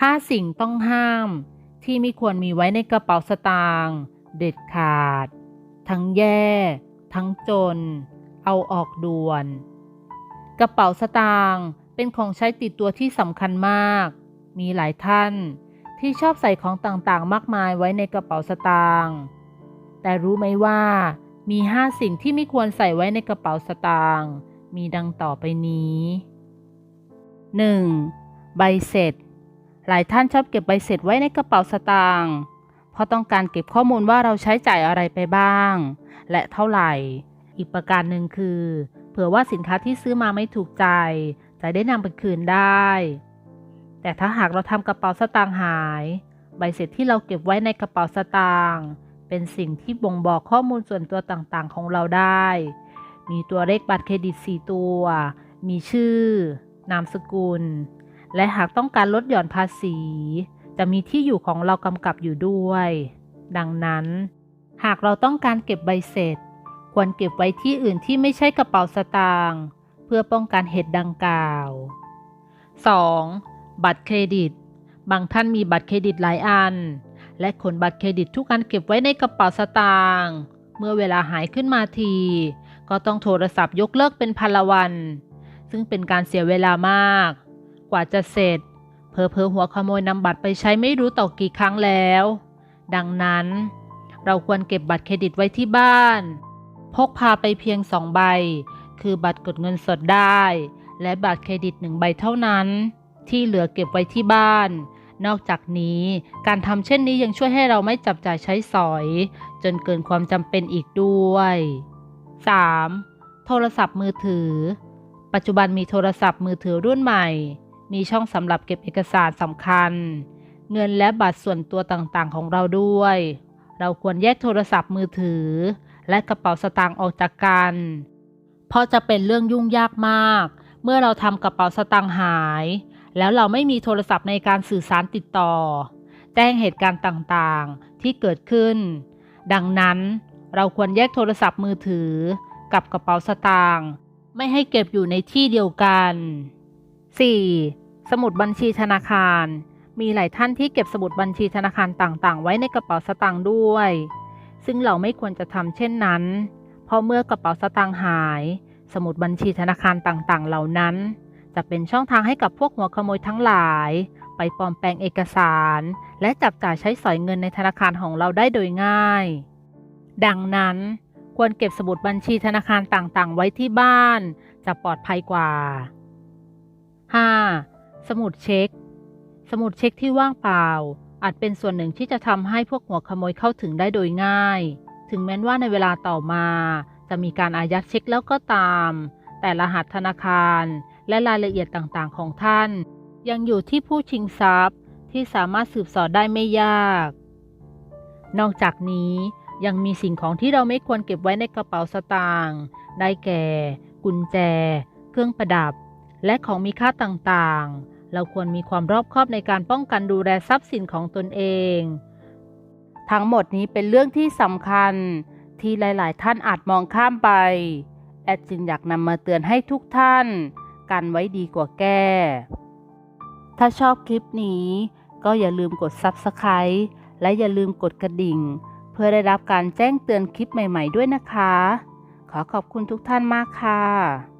5 สิ่งต้องห้าม ที่ไม่ควรมีไว้ในกระเป๋าสตางค์เด็ดขาด ทั้งแย่ ทั้งจน เอาออกด่วน กระเป๋าสตางค์เป็นของใช้ติดตัวที่สำคัญมาก มีหลายท่านที่ชอบใส่ของต่างๆ มากมายไว้ในกระเป๋าสตางค์แต่รู้ไหมว่ามี 5 สิ่งที่ไม่ควรใส่ไว้ในกระเป๋าสตางค์มีดังต่อไปนี้ 1. ใบเสร็จ หลายท่านชอบเก็บใบเสร็จไว้ในกระเป๋าสตางค์เพราะต้องการเก็บข้อมูลว่าเราใช้จ่ายอะไรไปบ้าง และเท่าไหร่ อีกประการหนึ่งคือ เผื่อว่าสินค้าที่ซื้อมาไม่ถูกใจ จะได้นำไปคืนได้ แต่ถ้าหากเราทำกระเป๋าสตางค์หาย ใบเสร็จที่เราเก็บไว้ในกระเป๋าสตางค์เป็นสิ่งที่บ่งบอกข้อมูลส่วนตัวต่างๆ ของเราได้ มีตัวเลขบัตรเครดิต 4 ตัว มีชื่อ นามสกุล และหากต้องการลดหย่อนภาษี จะมีที่อยู่ของเรากำกับอยู่ด้วย ดังนั้น หากเราต้องการเก็บใบเสร็จ ควรเก็บไว้ที่อื่นที่ไม่ใช่กระเป๋าสตางค์เพื่อป้องกันเหตุดังกล่าว 2. บัตรเครดิต บางท่านมีบัตรเครดิตหลายอัน และขนบัตรเครดิตทุกอันเก็บไว้ในกระเป๋าสตางค์เมื่อเวลาหายขึ้นมาที ก็ต้องโทรศัพท์ยกเลิกเป็นพันละวัน ซึ่งเป็นการเสียเวลามาก กว่าจะเสร็จ เพอเพอหัวขโมยนำบัตรไปใช้ไม่รู้ต่อกี่ครั้งแล้ว ดังนั้น เราควรเก็บบัตรเครดิตไว้ที่บ้าน พกพาไปเพียงสองใบ คือบัตรกดเงินสดได้ และบัตรเครดิตหนึ่งใบเท่านั้น ที่เหลือเก็บไว้ที่บ้าน นอกจากนี้การทำเช่นนี้ยังช่วยให้เราไม่จับจ่ายใช้สอย จนเกินความจำเป็นอีกด้วย 3. โทรศัพท์มือถือ ปัจจุบันมีโทรศัพท์มือถือรุ่นใหม่ มีช่องสำหรับเก็บเอกสารสำคัญ เงินและบัตรส่วนตัวต่างๆ ของเราด้วย เราควรแยกโทรศัพท์มือถือ และกระเป๋าสตางค์ออกจากกัน เพราะจะเป็นเรื่องยุ่งยากมาก เมื่อเราทำกระเป๋าสตางค์หาย แล้วเราไม่มีโทรศัพท์ในการสื่อสารติดต่อ แจ้งเหตุการณ์ต่างๆ ที่เกิดขึ้น ดังนั้นเราควรแยกโทรศัพท์มือถือ กับกระเป๋าสตางค์ไม่ให้เก็บอยู่ในที่เดียวกัน 4. สมุดบัญชีธนาคาร มีหลายท่านที่เก็บสมุดบัญชีธนาคารต่างๆ ไว้ในกระเป๋าสตางค์ด้วย ซึ่งเราไม่ควรจะทำเช่นนั้น เพราะเมื่อกระเป๋าสตางค์หาย สมุดบัญชีธนาคารต่างๆ เหล่านั้น จะเป็นช่องทางให้กับพวกหัวขโมยทั้งหลาย ไปปลอมแปลงเอกสาร และจับจ่ายใช้สอยเงินในธนาคารของเราได้โดยง่าย ดังนั้นควรเก็บสมุดบัญชีธนาคารต่างๆ ไว้ที่บ้าน จะปลอดภัยกว่า 5. สมุดเช็ค สมุดเช็คที่ว่างเปล่า อาจเป็นส่วนหนึ่งที่จะทำให้พวกหัวขโมยเข้าถึงได้โดยง่าย ถึงแม้ว่าในเวลาต่อมา จะมีการอายัดเช็คแล้วก็ตาม แต่รหัสธนาคารและรายละเอียดต่างๆ ของท่าน ยังอยู่ที่ผู้ชิงทรัพย์ที่สามารถสืบสอดได้ไม่ยาก นอกจากนี้ยังมีสิ่งของที่เราไม่ควรเก็บไว้ในกระเป๋าสตางค์ได้แก่ กุญแจ เครื่องประดับ และของมีค่าต่างๆ เราควรมีความรอบคอบในการป้องกันดูแลทรัพย์สินของตนเอง ทั้งหมดนี้เป็นเรื่องที่สำคัญที่หลาย ๆ ท่านอาจมองข้ามไป แอดจึงอยากนำมาเตือนให้ทุกท่าน กันไว้ดีกว่าแก้ ถ้าชอบคลิปนี้ ก็อย่าลืมกด Subscribe และอย่าลืมกดกระดิ่ง เพื่อได้รับการแจ้งเตือนคลิปใหม่ ๆ ด้วยนะคะ ขอขอบคุณทุกท่านมากค่ะ